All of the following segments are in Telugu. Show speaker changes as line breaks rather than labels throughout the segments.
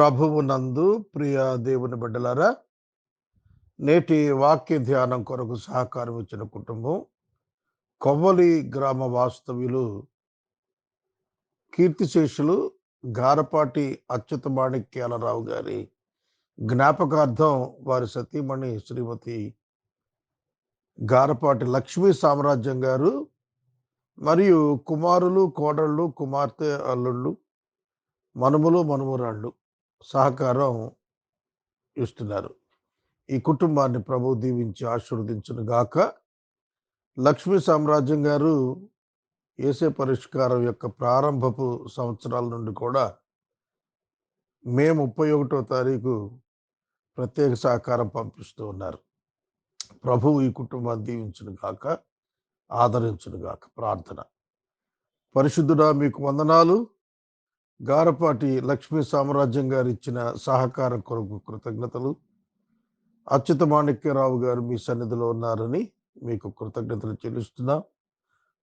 ప్రభువు నందు ప్రియ దేవుని బిడ్డలారా నేటి వాక్య ధ్యానం కొరకు సహకారం ఇచ్చిన కుటుంబం కొవ్వలి గ్రామ వాస్తవ్యులు కీర్తిశేషులు గారపాటి అచ్యుత మాణిక్యాలరావు గారి జ్ఞాపకార్థం వారి సతీమణి శ్రీమతి గారపాటి లక్ష్మీ సామ్రాజ్యం గారు మరియు కుమారులు కోడళ్ళు కుమార్తె అల్లుళ్ళు మనుములు మనుమురాళ్ళు సహకారం ఇస్తున్నారు. ఈ కుటుంబాన్ని ప్రభు దీవించి ఆశీర్వదించును గాక. లక్ష్మీ సామ్రాజ్యం గారు ఏసే పరిష్కారం యొక్క ప్రారంభపు సంవత్సరాల నుండి కూడా మే ముప్పై ఒకటో తారీఖు ప్రత్యేక సహకారం పంపిస్తూ ఉన్నారు. ప్రభువు ఈ కుటుంబాన్ని దీవించును గాక ఆదరించును గాక. ప్రార్థన. పరిశుద్ధుడా మీకు వందనాలు. గారపాటి లక్ష్మీ సామ్రాజ్యం గారు ఇచ్చిన సహకారం కొరకు కృతజ్ఞతలు. అచ్యుత మాణిక్యరావు గారు మీ సన్నిధిలో ఉన్నారని మీకు కృతజ్ఞతలు చెల్లిస్తున్నా.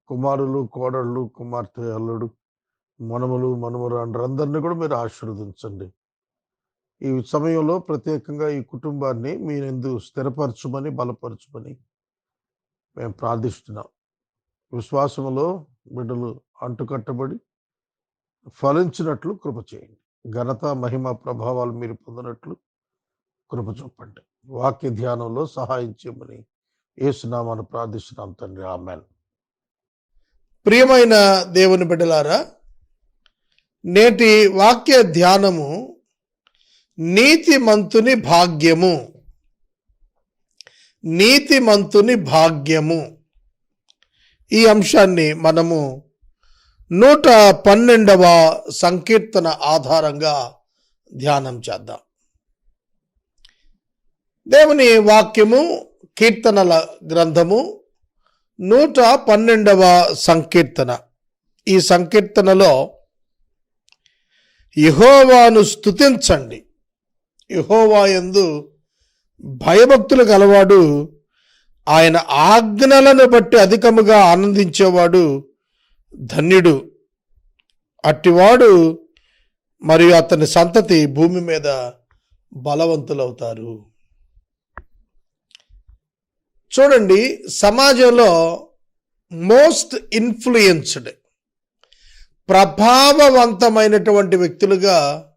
కుమారులు కోడళ్ళు కుమార్తె అల్లుడు మనములు మనమరాండ్రందరినీ కూడా మీరు ఆశీర్వదించండి. ఈ సమయంలో ప్రత్యేకంగా ఈ కుటుంబాన్ని మీరెందు స్థిరపరచుమని బలపరచుమని మేము ప్రార్థిస్తున్నాం. విశ్వాసములో బిడ్డలు అంటుకట్టబడి ఫలించినట్లు కృప చేయండి. ఘనత మహిమ ప్రభావాలు మీరు పొందినట్లు కృప చూపండి. వాక్య ధ్యానంలో సహాయం చేయమని ఏసునామాను ప్రార్థిస్తున్నాం తండ్రి. ఆమెన్.
ప్రియమైన దేవుని బిడ్డలారా నేటి వాక్య ధ్యానము నీతిమంతుని భాగ్యము. నీతిమంతుని భాగ్యము. ఈ అంశాన్ని మనము నూట పన్నెండవ సంకీర్తన ఆధారంగా ధ్యానం చేద్దాం. దేవుని వాక్యము కీర్తనల గ్రంథము నూట పన్నెండవ సంకీర్తన. ఈ సంకీర్తనలో యహోవాను స్తుతించండి. యహోవా యందు భయభక్తులు గలవాడు ఆయన ఆజ్ఞలను బట్టి అధికముగా ఆనందించేవాడు ధన్యుడు. అట్టివాడు మరియు అతని సంతతి భూమి మీద బలవంతులవుతారు. చూడండి సమాజంలో మోస్ట్ ఇన్ఫ్లుయెన్స్డ్ ప్రభావవంతమైనటువంటి వ్యక్తులుగా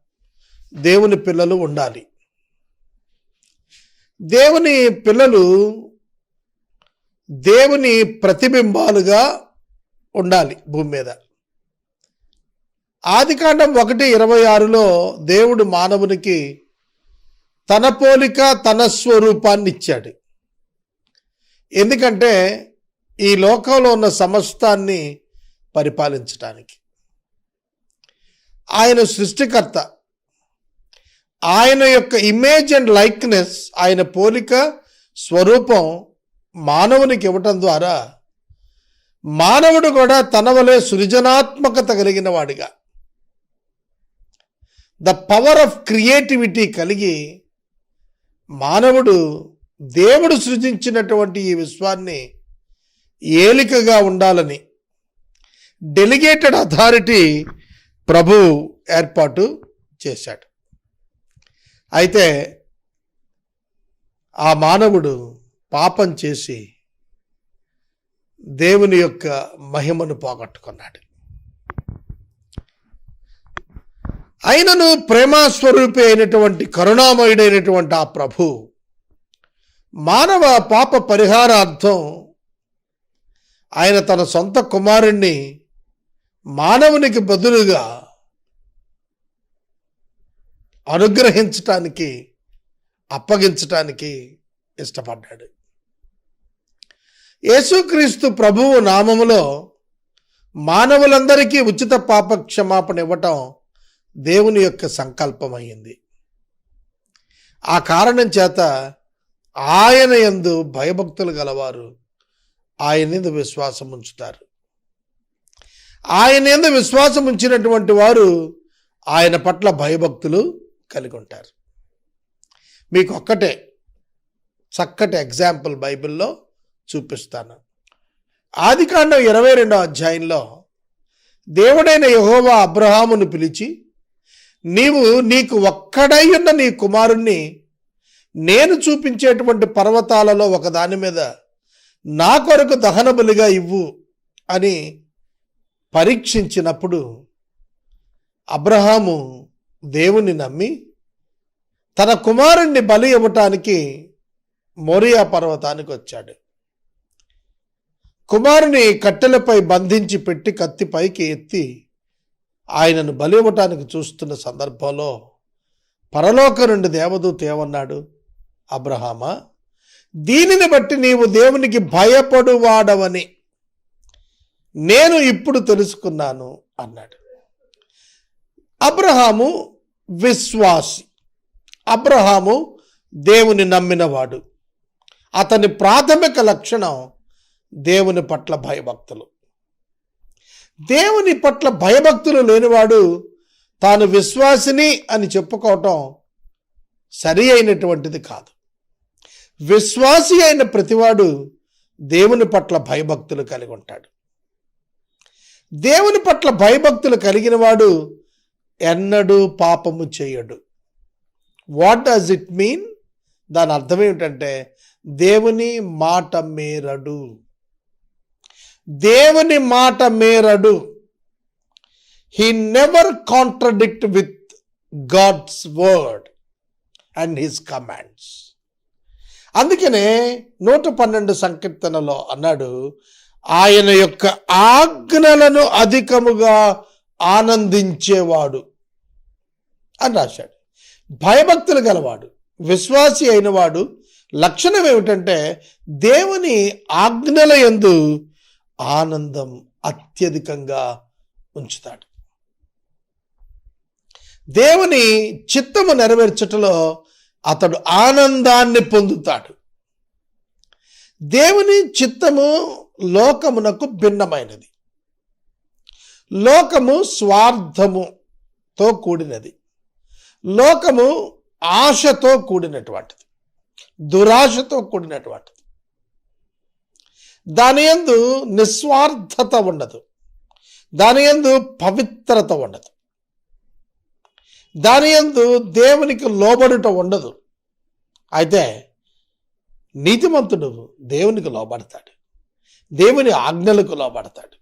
దేవుని పిల్లలు ఉండాలి. దేవుని పిల్లలు దేవుని ప్రతిబింబాలుగా ఉండాలి భూమి మీద. ఆదికాండం ఒకటి ఇరవై ఆరులో దేవుడు మానవునికి తన పోలిక తన స్వరూపాన్ని ఇచ్చాడు. ఎందుకంటే ఈ లోకంలో ఉన్న సమస్తాన్ని పరిపాలించడానికి ఆయన సృష్టికర్త. ఆయన యొక్క ఇమేజ్ అండ్ లైక్నెస్ ఆయన పోలిక స్వరూపం మానవునికి ఇవ్వటం ద్వారా మానవుడు కూడా తన వలె సృజనాత్మకత కలిగిన వాడిగా. ద పవర్ ఆఫ్ క్రియేటివిటీ కలిగి మానవుడు దేవుడు సృజించినటువంటి ఈ విశ్వాన్ని ఏలికగా ఉండాలని డెలిగేటెడ్ అథారిటీ ప్రభు ఏర్పాటు చేశాడు. అయితే ఆ మానవుడు పాపం చేసి దేవుని యొక్క మహిమను పోగొట్టుకున్నాడు. అయినను ప్రేమాస్వరూపి అయినటువంటి కరుణామయుడైనటువంటి ఆ ప్రభు మానవ పాప పరిహారార్థం ఆయన తన సొంత కుమారుణ్ణి మానవునికి బదులుగా అనుగ్రహించటానికి అప్పగించటానికి ఇష్టపడ్డాడు. యేసుక్రీస్తు ప్రభువు నామములో మానవులందరికీ ఉచిత పాప క్షమాపణ ఇవ్వటం దేవుని యొక్క సంకల్పమైంది. ఆ కారణం చేత ఆయన యందు భయభక్తులు గలవారు ఆయన ఎందు విశ్వాసం ఉంచుతారు. ఆయన ఎందు విశ్వాసం ఉంచినటువంటి వారు ఆయన పట్ల భయభక్తులు కలిగి ఉంటారు. మీకు ఒక్కటే చక్కటి ఎగ్జాంపుల్ బైబిల్లో చూపిస్తాను. ఆదికాండం ఇరవై రెండో అధ్యాయంలో దేవుడైన యహోవా అబ్రహామును పిలిచి నీవు నీకు ఒక్కడై ఉన్న నీ కుమారుణ్ణి నేను చూపించేటువంటి పర్వతాలలో ఒకదాని మీద నా కొరకు దహన బలిగా ఇవ్వు అని పరీక్షించినప్పుడు అబ్రహాము దేవుని నమ్మి తన కుమారుణ్ణి బలి ఇవ్వటానికి మోరియా పర్వతానికి వచ్చాడు. కుమారుని కట్టెలపై బంధించి పెట్టి కత్తి పైకి ఎత్తి ఆయనను బలి ఇవ్వటానికి చూస్తున్న సందర్భంలో పరలోక నుండి దేవదూత ఏమన్నాడు? అబ్రహామా దీనిని బట్టి నీవు దేవునికి భయపడువాడవని నేను ఇప్పుడు తెలుసుకున్నాను అన్నాడు. అబ్రహాము విశ్వాసి. అబ్రహాము దేవుని నమ్మినవాడు. అతని ప్రాథమిక లక్షణం దేవుని పట్ల భయభక్తులు. దేవుని పట్ల భయభక్తులు లేనివాడు తాను విశ్వాసిని అని చెప్పుకోవటం సరి అయినటువంటిది కాదు. విశ్వాసి అయిన ప్రతివాడు దేవుని పట్ల భయభక్తులు కలిగి ఉంటాడు. దేవుని పట్ల భయభక్తులు కలిగిన వాడు ఎన్నడూ పాపము చేయడు. What does it mean? దాని అర్థం ఏమిటంటే దేవుని మాట మేరడు. దేవుని మాట మేరడు. He never contradict with God's word and his commands అందుకనే నూట పన్నెండు సంకీర్తనలో అన్నాడు ఆయన యొక్క ఆజ్ఞలను అధికముగా ఆనందించేవాడు అని రాశాడు. భయభక్తులు గలవాడు విశ్వాసి అయినవాడు. లక్షణం ఏమిటంటే దేవుని ఆజ్ఞల ఎందు ఆనందం అత్యధికంగా ఉంచుతాడు. దేవుని చిత్తము నెరవేర్చటలో అతడు ఆనందాన్ని పొందుతాడు. దేవుని చిత్తము లోకమునకు భిన్నమైనది. లోకము స్వార్థముతో కూడినది. లోకము ఆశతో కూడినటువంటిది. దురాశతో కూడినటువంటిది. దాని యందు నిస్వార్థత ఉండదు. దాని యందు పవిత్రత ఉండదు. దాని యందు దేవునికి లోబడుట ఉండదు. అయితే నీతిమంతుడు దేవునికి లోబడతాడు. దేవుని ఆజ్ఞలకు లోబడతాడు.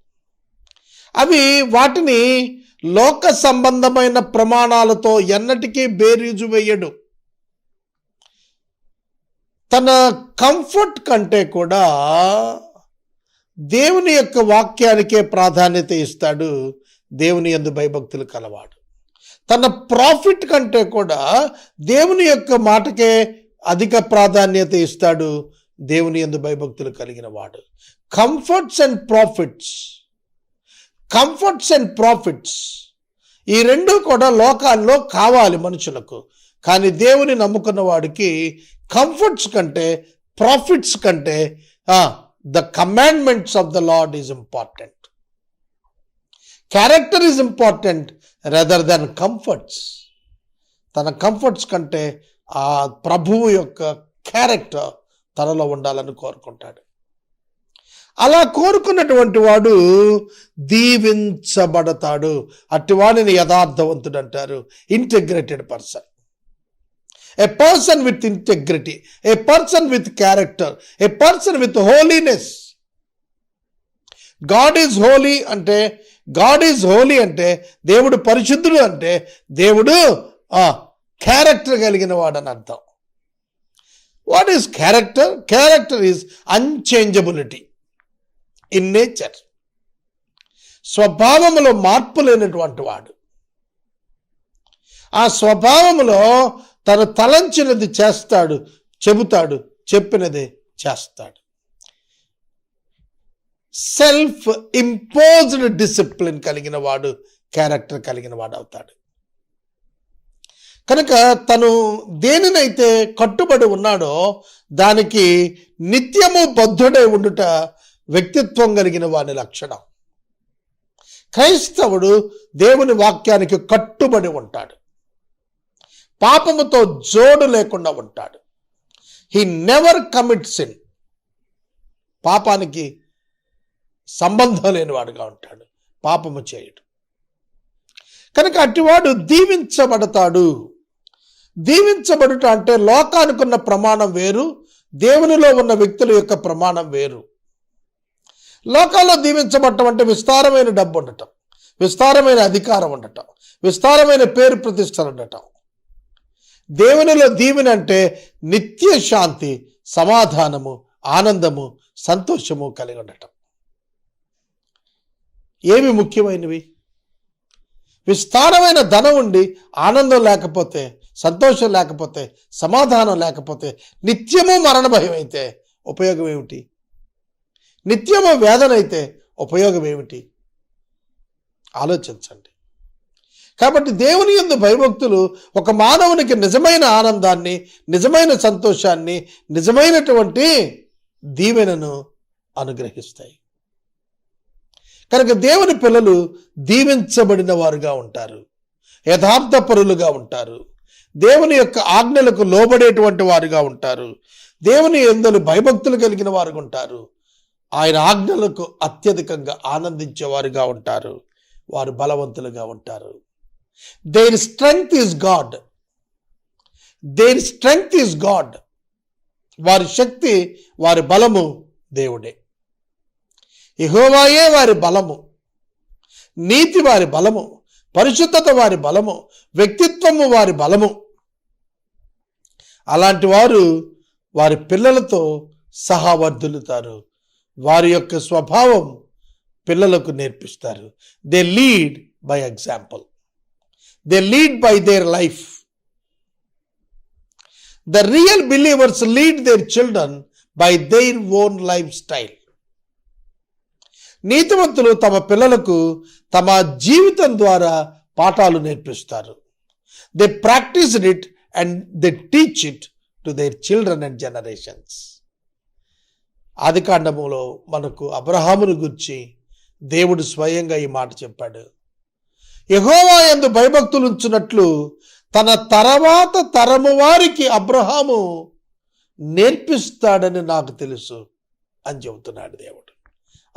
అవి వాటిని లోక సంబంధమైన ప్రమాణాలతో ఎన్నటికీ బేరీజు వేయడు. తన కంఫర్ట్ కంటే కూడా దేవుని యొక్క వాక్యానికే ప్రాధాన్యత ఇస్తాడు దేవుని ఎందు భయభక్తులు కలవాడు. తన ప్రాఫిట్ కంటే కూడా దేవుని యొక్క మాటకే అధిక ప్రాధాన్యత ఇస్తాడు దేవుని ఎందు భయభక్తులు కలిగిన వాడు. Comforts and profits comforts and profits ఈ రెండు కూడా లోకాల్లో కావాలి మనుషులకు. కానీ దేవుని నమ్ముకున్న వాడికి కంఫర్ట్స్ కంటే ప్రాఫిట్స్ కంటే the commandments of the lord is important character is important rather than comforts తన కంఫర్ట్స్ కంటే ఆ ప్రభువు యొక్క క్యారెక్టర్ తనలో ఉండాలని కోరుకుంటాడు. అలా కోరుకున్నటువంటి వాడు దీవించబడతాడు. అట్టివాడిని యథార్థవంతుడు అంటారు. Integrated person a person with integrity a person with character a person with holiness God is holy అంటే గాడ్ ఈజ్ హోలీ అంటే దేవుడు పరిశుద్ధుడు అంటే దేవుడు క్యారెక్టర్ కలిగిన వాడని అర్థం. What is character character is unchangeability in nature స్వభావములో మార్పు లేనటువంటి వాడు. ఆ స్వభావంలో తను తలంచినది చేస్తాడు చెబుతాడు చెప్పినదే చేస్తాడు. సెల్ఫ్ ఇంపోజ్డ్ డిసిప్లిన్ కలిగిన వాడు క్యారెక్టర్ కలిగిన వాడు అవుతాడు. కనుక తను దేనినైతే కట్టుబడి ఉన్నాడో దానికి నిత్యము బద్ధుడై ఉండుట వ్యక్తిత్వం కలిగిన వాని లక్షణం. క్రైస్తవుడు దేవుని వాక్యానికి కట్టుబడి ఉంటాడు. పాపముతో జోడు లేకుండా ఉంటాడు. హీ నెవర్ కమిట్స్ ఇన్ పాపానికి సంబంధం లేనివాడుగా ఉంటాడు. పాపము చేయడు. కనుక అటివాడు దీవించబడతాడు. దీవించబడుట అంటే లోకానికున్న ప్రమాణం వేరు దేవునిలో ఉన్న వ్యక్తుల యొక్క ప్రమాణం వేరు. లోకాల్లో దీవించబడటం అంటే విస్తారమైన డబ్బు ఉండటం విస్తారమైన అధికారం ఉండటం విస్తారమైన పేరు ప్రతిష్టలు ఉండటం దేవునిలో దీవెన అంటే నిత్య శాంతి సమాధానము ఆనందము సంతోషము కలిగి ఉండటం. ఏవి ముఖ్యమైనవి? విస్తారమైన ధనం ఉండి ఆనందం లేకపోతే సంతోషం లేకపోతే సమాధానం లేకపోతే నిత్యము మరణ భయం అయితే ఉపయోగం ఏమిటి నిత్యము వేదన అయితే ఉపయోగం ఏమిటి ఆలోచించండి. కాబట్టి దేవుని ఎందు భయభక్తులు ఒక మానవునికి నిజమైన ఆనందాన్ని నిజమైన సంతోషాన్ని నిజమైనటువంటి దీవెనను అనుగ్రహిస్తాయి. కనుక దేవుని పిల్లలు దీవించబడిన వారుగా ఉంటారు. యథార్థపరులుగా ఉంటారు. దేవుని యొక్క ఆజ్ఞలకు లోబడేటువంటి వారుగా ఉంటారు. దేవుని ఎందులు భయభక్తులు కలిగిన వారు ఉంటారు. ఆయన ఆజ్ఞలకు అత్యధికంగా ఆనందించేవారుగా ఉంటారు. వారు బలవంతులుగా ఉంటారు. Their strength is God their strength is God వారి శక్తి వారి బలము దేవుడే. ఇహోవాయే వారి బలము. నీతి వారి బలము. పరిశుద్ధత వారి బలము. వ్యక్తిత్వము వారి బలము. అలాంటి వారు వారి పిల్లలతో సహావర్ధులుతారు వారి యొక్క స్వభావం పిల్లలకు నేర్పిస్తారు. They lead by example they lead by their life the real believers lead their children by their own life style నీతివంతులు తమ పిల్లలకు తమ జీవితం ద్వారా పాఠాలు నేర్పిస్తారు. They practise it and they teach it to their children and generations ఆది కాండములో మనకు అబ్రహామును గుర్చి దేవుడు స్వయంగా ఈ మాట చెప్పాడు. యహోవా ఎందు భయభక్తులు ఉంచునట్లు తన తర్వాత తరము వారికి అబ్రహాము నేర్పిస్తాడని నాకు తెలుసు అని చెబుతున్నాడు దేవుడు.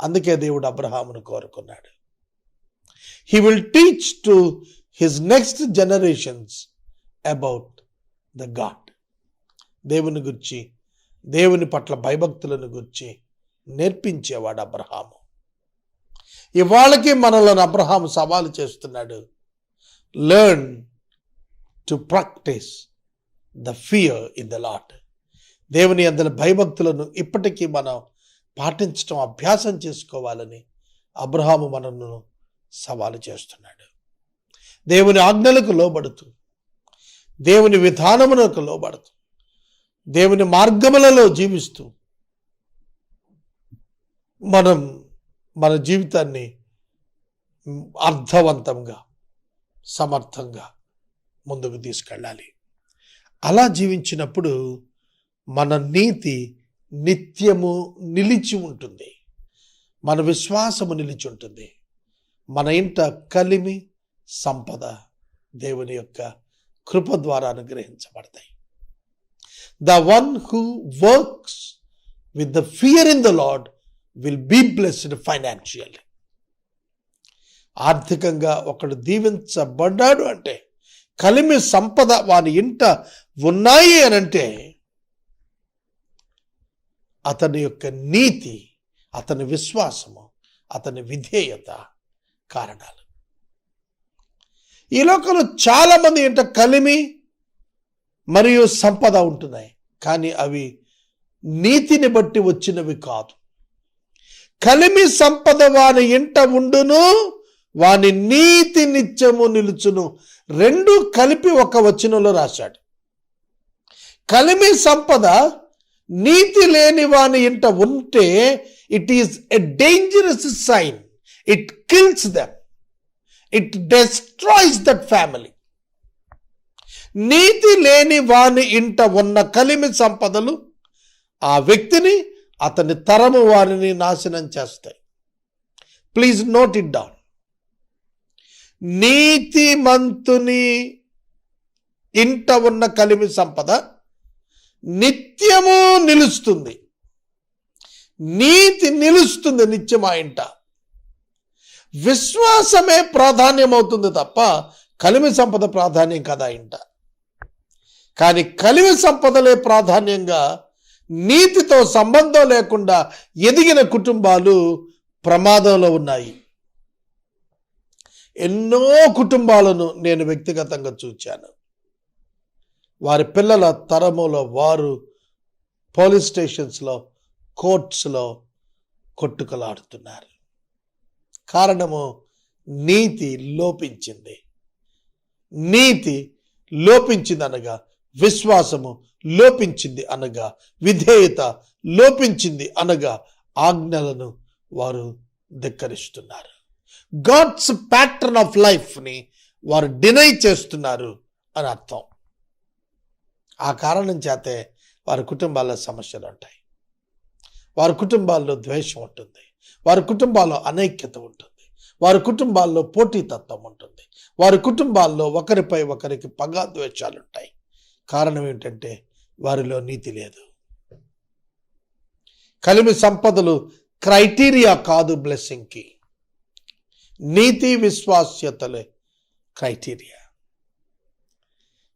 అందుకే దేవుడు అబ్రహామును కోరుకున్నాడు. He will teach to his next generations about the God దేవుని గురించి దేవుని పట్ల భయభక్తులను గురించి నేర్పించేవాడు అబ్రహాము. ఇవాళకి మనలను అబ్రహాము సవాలు చేస్తున్నాడు. Learn to practise the fear in the lord దేవుని అందరి భయభక్తులను ఇప్పటికీ మనం పాటించడం అభ్యాసం చేసుకోవాలని అబ్రహాము మనను సవాలు చేస్తున్నాడు. దేవుని ఆజ్ఞలకు లోబడుతూ దేవుని విధానములకు లోబడుతూ దేవుని మార్గములలో జీవిస్తూ మనం మన జీవితాన్ని అర్థవంతంగా సమర్థంగా ముందుకు తీసుకెళ్ళాలి. అలా జీవించినప్పుడు మన నీతి నిత్యము నిలిచి ఉంటుంది. మన విశ్వాసము నిలిచి ఉంటుంది. మన ఇంట కలిమి సంపద దేవుని యొక్క కృప ద్వారా అనుగ్రహించబడతాయి. The one who works with the fear in the lord will be blessed financial ఆర్థికంగా ఒకడు దీవించబడ్డాడు అంటే కలిమి సంపద వాని ఇంట ఉన్నాయి అని అంటే అతని యొక్క నీతి అతని విశ్వాసము అతని విధేయత కారణాలు. ఈ లోకంలో చాలా మంది ఇంట కలిమి మరియు సంపద ఉంటున్నాయి కానీ అవి నీతిని బట్టి వచ్చినవి కాదు. కలిమి సంపద వాని ఇంట ఉండును వాని నీతి నిత్యము నిలుచును. రెండు కలిపి ఒక వచనంలో రాశాడు. కలిమి సంపద నీతి లేని వాని ఇంట ఉంటే it is a dangerous sign it kills them it destroys that family నీతి లేని వాని ఇంట ఉన్న కలిమి సంపదలు ఆ వ్యక్తిని అతని తరము వారిని నాశనం చేస్తాయి. ప్లీజ్ నోట్ ఇట్ డౌన్ నీతిమంతుని ఇంట ఉన్న కలిమి సంపద నిత్యము నిలుస్తుంది. నీతి నిలుస్తుంది నిత్యం ఆ ఇంట. విశ్వాసమే ప్రాధాన్యమవుతుంది తప్ప కలిమి సంపద ప్రాధాన్యం కదా ఇంట. కానీ కలిమి సంపదలే ప్రాధాన్యంగా నీతితో సంబంధం లేకుండా ఎదిగిన కుటుంబాలు ప్రమాదంలో ఉన్నాయి. ఎన్నో కుటుంబాలను నేను వ్యక్తిగతంగా చూచాను. వారి పిల్లల తరములో వారు పోలీస్ స్టేషన్స్లో కోర్ట్స్లో కొట్టుకలాడుతున్నారు. కారణము నీతి లోపించింది. నీతి లోపించిందనగా విశ్వాసము లోపించింది అనగా విధేయత లోపించింది అనగా ఆజ్ఞలను వారు ధిక్కరిస్తున్నారు. గాడ్స్ ప్యాటర్న్ ఆఫ్ లైఫ్ని వారు డినై చేస్తున్నారు అని అర్థం. ఆ కారణం చేతే వారి కుటుంబాల్లో సమస్యలు ఉంటాయి. వారి కుటుంబాల్లో ద్వేషం ఉంటుంది. వారి కుటుంబాల్లో అనైక్యత ఉంటుంది. వారి కుటుంబాల్లో పోటీతత్వం ఉంటుంది. వారి కుటుంబాల్లో ఒకరిపై ఒకరికి పగా ద్వేషాలు ఉంటాయి కారణం ఏంటంటే వారిలో నీతి లేదు. కలిమి సంపదలు క్రైటీరియా కాదు బ్లెస్సింగ్కి. నీతి విశ్వాస్యతలే క్రైటీరియా.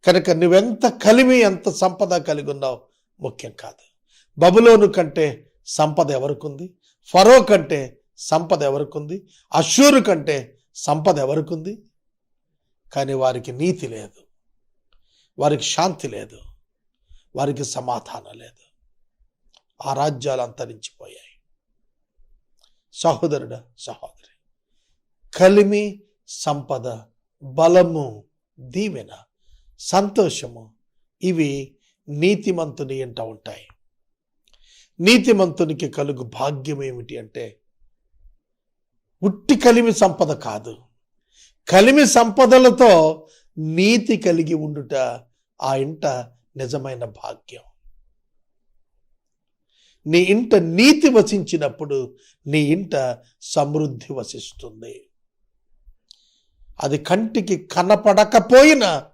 కనుక నువ్వెంత కలిమి ఎంత సంపద కలిగి ఉన్నావు ముఖ్యం కాదు. బబులోను కంటే సంపద ఎవరికుంది? ఫరో కంటే సంపద ఎవరికుంది? అషూరు కంటే సంపద ఎవరికుంది? కానీ వారికి నీతి లేదు. వారికి శాంతి లేదు. వారికి సమాధానం లేదు. ఆ రాజ్యాలు అంతరించిపోయాయి. సహోదరుడ సహోదరి కలిమి సంపద బలము దీవెన సంతోషము ఇవి నీతిమంతుని ఎంట ఉంటాయి. నీతిమంతునికి కలుగు భాగ్యం ఏమిటి అంటే ఉట్టి కలిమి సంపద కాదు. కలిమి సంపదలతో నీతి కలిగి ఉండుట ఆ ఇంట నిజమైన భాగ్యం. నీ ఇంట నీతి వసించినప్పుడు నీ ఇంట సమృద్ధి వసిస్తుంది. అది కంటికి కనపడకపోయినా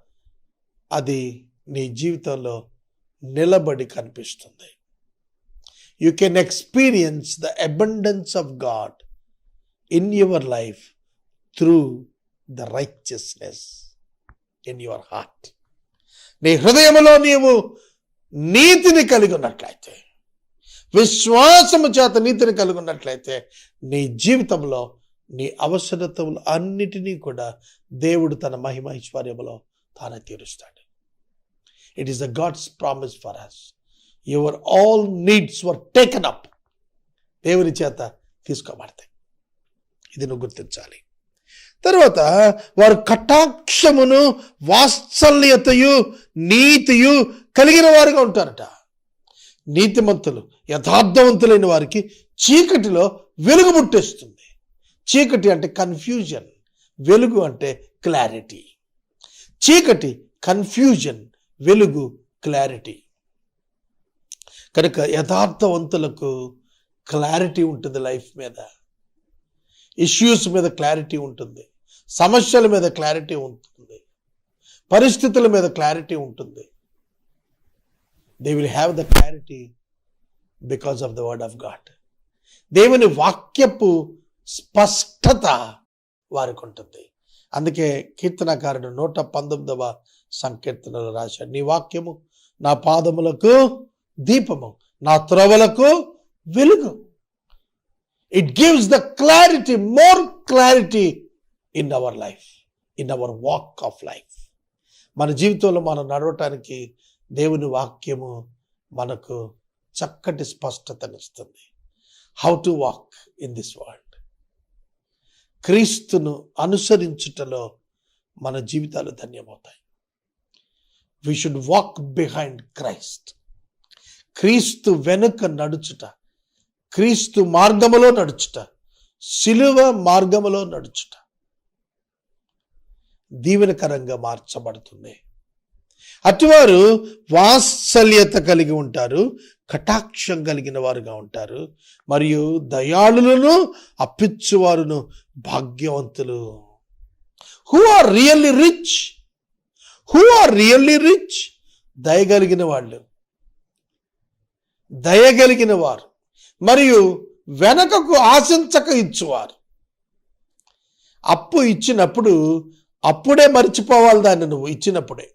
అది నీ జీవితంలో నిలబడి కనిపిస్తుంది. You can experience the abundance of God in your life through the righteousness in your heart నీ హృదయంలో నీవు నీతిని కలిగి ఉన్నట్లయితే విశ్వాసము చేత నీతిని కలిగి ఉన్నట్లయితే నీ జీవితంలో నీ అవసరతలు అన్నిటినీ కూడా దేవుడు తన మహిమ ఐశ్వర్యములో తానే తీరుస్తాడు. It is the God's promise for us your all needs were taken up దేవుని చేత తీసుకోబడతాయి. ఇది నువ్వు గుర్తించాలి. తర్వాత వారు కటాక్షమును వాత్సల్యతయు నీతియు కలిగిన వారుగా ఉంటారట. నీతిమంతులు యథార్థవంతులైన వారికి చీకటిలో వెలుగు ముట్టేస్తుంది. చీకటి అంటే కన్ఫ్యూజన్ వెలుగు అంటే క్లారిటీ చీకటి కన్ఫ్యూజన్ వెలుగు క్లారిటీ కనుక యథార్థవంతులకు క్లారిటీ ఉంటుంది లైఫ్ మీద. ఇష్యూస్ మీద క్లారిటీ ఉంటుంది. సమస్యల మీద క్లారిటీ ఉంటుంది. పరిస్థితుల మీద క్లారిటీ ఉంటుంది. They will have the clarity because of the word of God దేవుని వాక్యపు స్పష్టత వారికి ఉంటుంది. అందుకే కీర్తనకారుడు నూట పంతొమ్మిదవ సంకీర్తనలు రాశాడు నీ వాక్యము నా పాదములకు దీపము నా త్రవలకు వెలుగు. It gives the clarity more clarity in our life in our walk of life మన జీవితంలో మనం నడవటానికి దేవుని వాక్యము మనకు చక్కటి స్పష్టతనిస్తుంది how to walk in this world క్రీస్తును అనుసరించుటలో మన జీవితాలు ధన్యమవుతాయి. We should walk behind Christ క్రీస్తు వెనుక నడుచుట క్రీస్తు మార్గములో నడుచుట శిలువ మార్గములో నడుచుట. దీవెనకరంగా మార్చబడుతుంది. అటువారు వాత్సల్యత కలిగి ఉంటారు కటాక్షం కలిగిన వారుగా ఉంటారు. మరియు దయాళులను అప్పించువారును భాగ్యవంతులు. Who are really rich who are really rich దయగలిగిన వాళ్ళు. దయగలిగిన వారు. మరియు వెనకకు ఆశించక ఇచ్చువారు. అప్పు ఇచ్చినప్పుడు అప్పుడే మర్చిపోవాలి దాన్ని నువ్వు ఇచ్చినప్పుడే.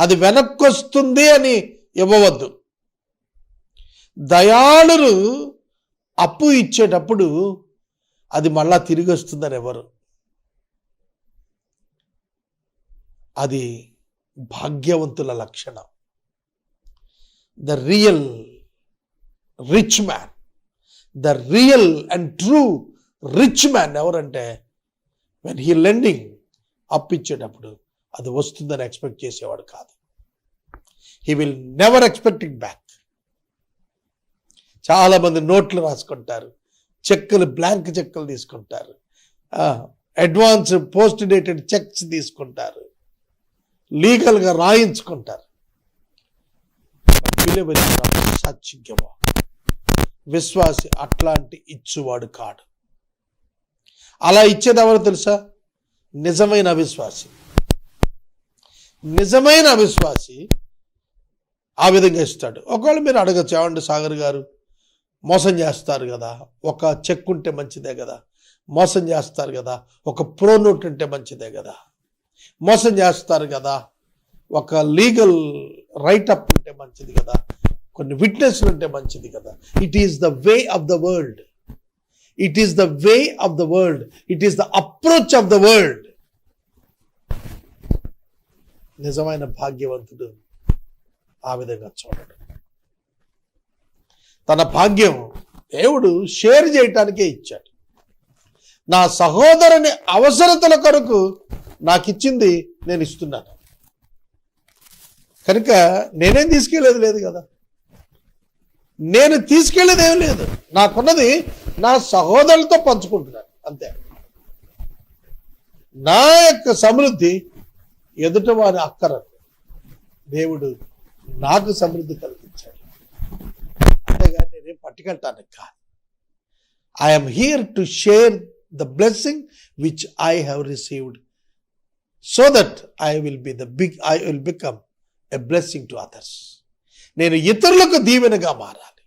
అది వెనక్కొస్తుంది అని ఇవ్వవద్దు. దయాళులు అప్పు ఇచ్చేటప్పుడు అది మళ్ళా తిరిగి వస్తుందని ఎవరు? అది భాగ్యవంతుల లక్షణం. The real rich man the real and true rich man ఎవరంటే వెన్ హీ లెండింగ్ అప్పిచ్చేటప్పుడు అది వస్తుందని ఎక్స్పెక్ట్ చేసేవాడు కాదు. He will never expect it back చాలా మంది నోట్లు రాసుకుంటారు. చెక్కులు బ్లాంక్ చెక్కులు తీసుకుంటారు. అడ్వాన్స్ పోస్ట్ డేటెడ్ చెక్స్ తీసుకుంటారు. లీగల్గా రాయించుకుంటారు. విలువ విశ్వాసి అట్లాంటి ఇచ్చువాడు కాడు. అలా ఇచ్చేది ఎవరు తెలుసా? నిజమైన అవిశ్వాసి. నిజమైన అవిశ్వాసి ఆ విధంగా ఇస్తాడు. ఒకవేళ మీరు అడగచ్చు ఏమండి సాగర్ గారు? మోసం చేస్తారు కదా. ఒక చెక్ ఉంటే మంచిదే కదా. మోసం చేస్తారు కదా. ఒక ప్రో నోట్ ఉంటే మంచిదే కదా. మోసం చేస్తారు కదా. ఒక లీగల్ రైట్ అప్ ఉంటే మంచిది కదా. కొన్ని విట్నెస్లు ఉంటే మంచిది కదా. It is the way of the world it is the way of the world it is the up approach of the world నిజమైన భాగ్యవంతుడు ఆ విధంగా చూడడం. తన భాగ్యం దేవుడు షేర్ చేయటానికే ఇచ్చాడు. నా సహోదరుని అవసరతల కొరకు నాకు ఇచ్చింది నేను ఇస్తున్నాను. కనుక నేనేం తీసుకెళ్ళేది లేదు కదా. నేను తీసుకెళ్ళేది ఏం లేదు. నాకున్నది నా సహోదరులతో పంచుకుంటున్నాను. అంతే. నా యొక్క సమృద్ధి ఎదుట వారి అక్కర దేవుడు నాకు సమృద్ధి కలిగించాడు. అంతేగాని నేనేం పట్టుకెళ్తాను కాదు I'm here to share the blessing which I have received so that I will be the big I will become a blessing to others నేను ఇతరులకు దీవెనగా మారాలి.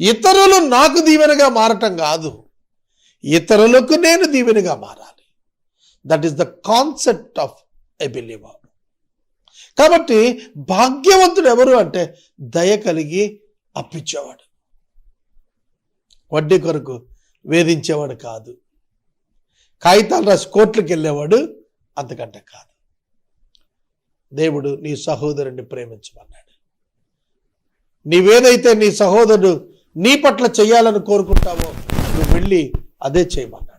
ఇతరులు నాకు దీవెనగా మారటం కాదు. ఇతరులకు నేను దీవెనగా మారాలి. That is the concept of a believer కాబట్టి భాగ్యవంతుడు ఎవరు అంటే దయ కలిగి అప్పించేవాడు వడ్డీ కొరకు వేధించేవాడు కాదు. కాగితాలు రాసి కోర్టులకు వెళ్ళేవాడు అంతకంటే కాదు. దేవుడు నీ సహోదరుని ప్రేమించమన్నాడు. నీవేదైతే నీ సహోదరుడు నీ పట్ల చేయాలని కోరుకుంటావో నువ్వు వెళ్ళి అదే చేయమన్నాడు.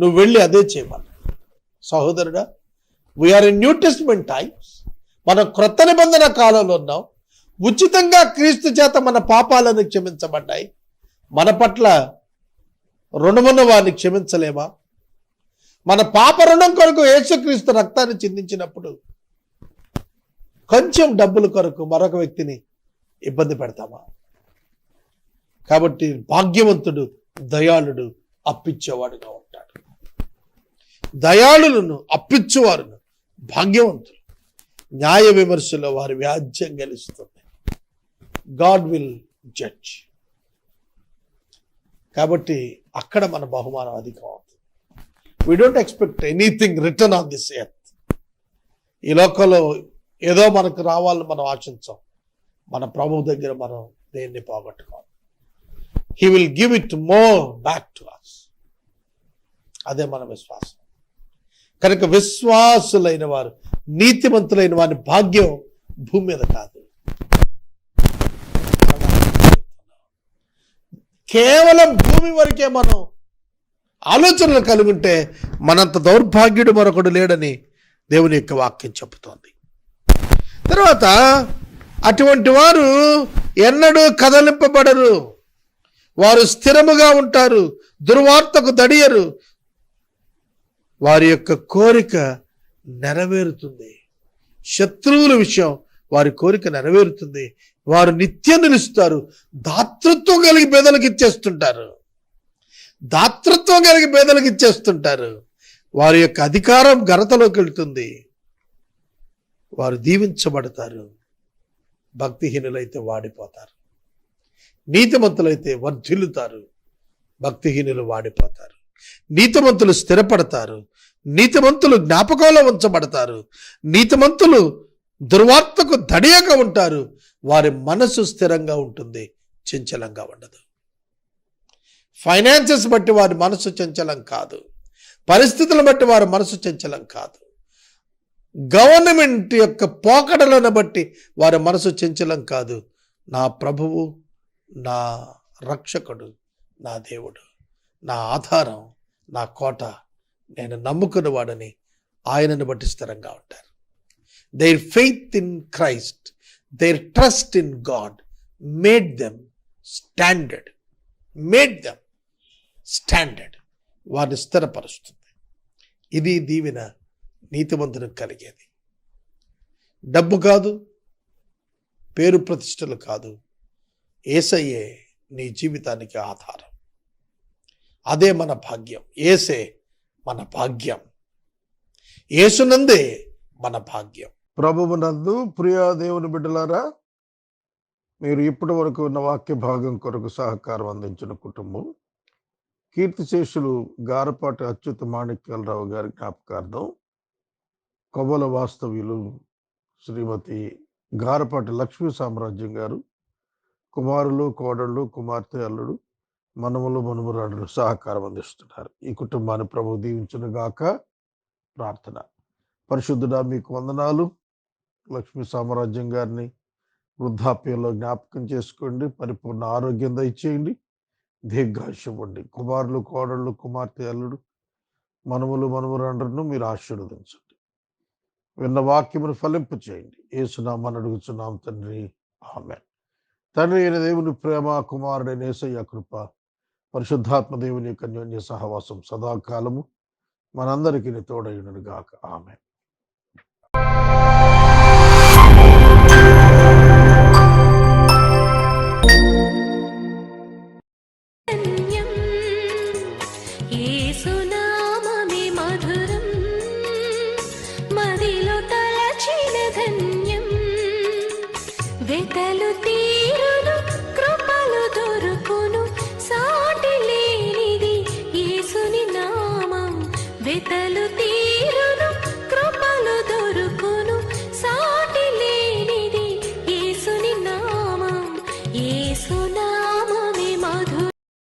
నువ్వు వెళ్ళి అదే చేయమని సహోదరుడా we're in new testament times మనం క్రొత్త నిబంధన కాలంలో ఉన్నాం. ఉచితంగా క్రీస్తు చేత మన పాపాలను క్షమించబడ్డాయి. మన పట్ల రుణమున్న వారిని క్షమించలేమా? మన పాప రుణం కొరకు యేసుక్రీస్తు రక్తాన్ని చిందించినప్పుడు కొంచెం డబ్బుల కొరకు మరొక వ్యక్తిని ఇబ్బంది పెడతామా? కాబట్టి భాగ్యవంతుడు దయాళుడు అప్పించేవాడుగా ఉంటాడు దయాళులను అప్పిచ్చువారును భాగ్యవంతులు. న్యాయ విమర్శలో వారి వ్యాజ్యం గెలుస్తుంది గాడ్ విల్ జడ్జ్. కాబట్టి అక్కడ మన బహుమానం అధికం అవుతుంది we don't expect anything return on this earth ఈ లోకంలో ఏదో మనకు రావాలని మనం ఆశించాం. మన ప్రభు దగ్గర మనం దేన్ని పోగొట్టుకోవాలి? He will give it more back to us అదే మన విశ్వాసం. కనుక విశ్వాసులైన వారు నీతిమంతులైన వారి భాగ్యం భూమి మీద కాదు. కేవలం భూమి వరకే మనం ఆలోచనలు కలిగి ఉంటే మనంత దౌర్భాగ్యుడు మరొకడు లేడని దేవుని యొక్క వాక్యం చెబుతోంది. తర్వాత అటువంటి వారు ఎన్నడూ కదలింపబడరు. వారు స్థిరముగా ఉంటారు దుర్వార్తకు దడియరు వారి యొక్క కోరిక నెరవేరుతుంది. శత్రువుల విషయం వారి కోరిక నెరవేరుతుంది. వారు నిత్యం నిలుస్తారు. దాతృత్వం కలిగి పేదలకు ఇచ్చేస్తుంటారు. దాతృత్వం కలిగి పేదలకు ఇచ్చేస్తుంటారు. వారి యొక్క అధికారం ఘనతలోకి వెళ్తుంది. వారు దీవించబడతారు. భక్తిహీనులైతే వాడిపోతారు. నీతిమంతులైతే వర్ధిల్లుతారు. భక్తిహీనులు వాడిపోతారు. నీతిమంతులు స్థిరపడతారు. నీతిమంతులు జ్ఞాపకంలో ఉంచబడతారు. నీతిమంతులు దుర్వార్తకు దడియగా ఉంటారు. వారి మనసు స్థిరంగా ఉంటుంది. చంచలంగా ఉండదు. ఫైనాన్సెస్ బట్టి వారి మనసు చంచలం కాదు. పరిస్థితులను బట్టి వారి మనసు చంచలం కాదు. గవర్నమెంట్ యొక్క పోకడలను బట్టి వారి మనసు చంచలం కాదు. నా ప్రభువు నా రక్షకుడు నా దేవుడు. నా ఆధారం నా కోట నేను నమ్ముకున్న వాడని ఆయనను బట్టి స్థిరంగా ఉంటారు. Their faith in Christ their trust in God made them standard made them standard వారిని స్థిరపరుస్తుంది. ఇది దీవెన నీతిమంతునికి కలిగేది. డబ్బు కాదు పేరు ప్రతిష్టలు కాదు. ఏసయ్యే నీ జీవితానికి ఆధారం. అదే మన భాగ్యం. ఏసే మన భాగ్యం. ఏసునందే మన భాగ్యం.
ప్రభువునందు ప్రియ దేవుని బిడ్డలారా మీరు ఇప్పటి వరకు ఉన్న వాక్య భాగం కొరకు సహకారం అందించిన కుటుంబం కీర్తిశేషులు గారపాటి అచ్యుత మాణిక్యాలరావు గారి జ్ఞాపకార్థం కొవ్వల వాస్తవ్యులు శ్రీమతి గారపాటి లక్ష్మీ సామ్రాజ్యం గారు కుమారులు కోడళ్ళు కుమార్తె అల్లుడు మనములు మనుమరాడులు సహకారం అందిస్తున్నారు. ఈ కుటుంబాన్ని ప్రభు దీవించునుగాక ప్రార్థన. పరిశుద్ధుడా మీకు వందనాలు. లక్ష్మీ సామ్రాజ్యం గారిని వృద్ధాప్యంలో జ్ఞాపకం చేసుకోండి. పరిపూర్ణ ఆరోగ్యం దయచేయండి. దీర్ఘాయుష్యం ఉండి. కుమారులు కోడళ్ళు కుమార్తె అల్లుడు మనములు మనమురండ్రను మీరు ఆశీర్వదించండి. విన్న వాక్యమును ఫలింపు చేయండి. ఏసునామని అడుగుచున్నాం తండ్రి. ఆమె తండ్రి అయిన దేవుని ప్రేమ కుమారుడైన ఏసయ్య కృప పరిశుద్ధాత్మ దేవుని యొక్క అన్యోన్య సహవాసం సదాకాలము. మనందరికీ తోడైనను గాక ఆమె